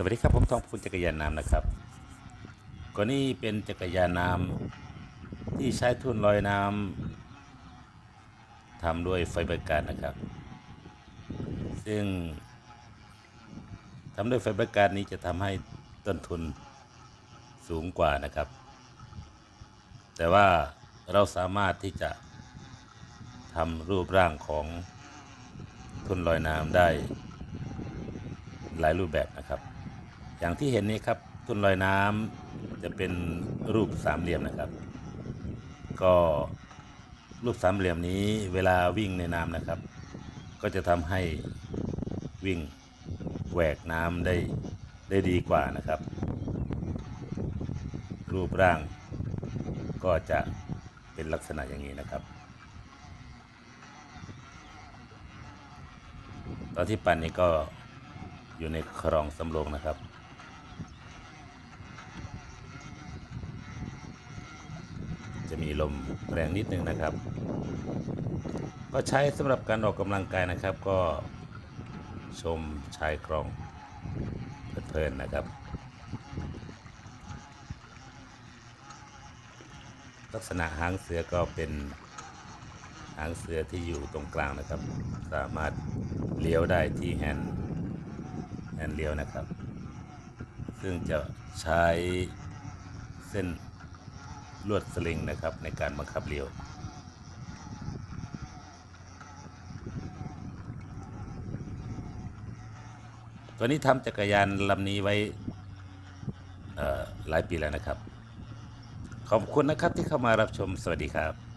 สวัสดีครับผมทองพูนจักรยานน้ำนะครับก็นี่เป็นจักรยานน้ำที่ใช้ทุ่นลอยน้ำทำด้วยไฟเบอร์การดนะครับ ซึ่งทำด้วยไฟเบอร์การดนี้จะทำให้ต้นทุนสูงกว่านะครับ แต่ว่าเราสามารถที่จะทำรูปร่างของทุ่นลอยน้ำได้หลายรูปแบบนะครับ อย่างที่เห็นนี้ครับทุ่นลอยน้ำจะเป็นรูปสามเหลี่ยมนะครับ ก็รูปสามเหลี่ยมนี้เวลาวิ่งในน้ำนะครับ ก็จะทำให้วิ่งแหวกน้ำได้ได้ดีกว่านะครับ รูปร่างก็จะเป็นลักษณะอย่างนี้นะครับ ตอนที่ปั่นนี้ก็อยู่ในคลองสำโรงนะครับ จะมีลมแรงนิดนึงนะครับ ก็ใช้สำหรับการออกกำลังกายนะครับ ก็ชมชายคลองเพลินๆนะครับ ลักษณะหางเสือก็เป็นหางเสือที่อยู่ตรงกลางนะครับ สามารถเลี้ยวได้ที่แฮนด์แฮนด์เลี้ยวนะครับ ซึ่งจะใช้เส้น ลวดสลิงนะครับในการบังคับเลี้ยวตัวนี้ทำจักรยานลำนี้ไว้หลายปีแล้วนะครับ ขอบคุณนะครับที่เข้ามารับชมสวัสดีครับ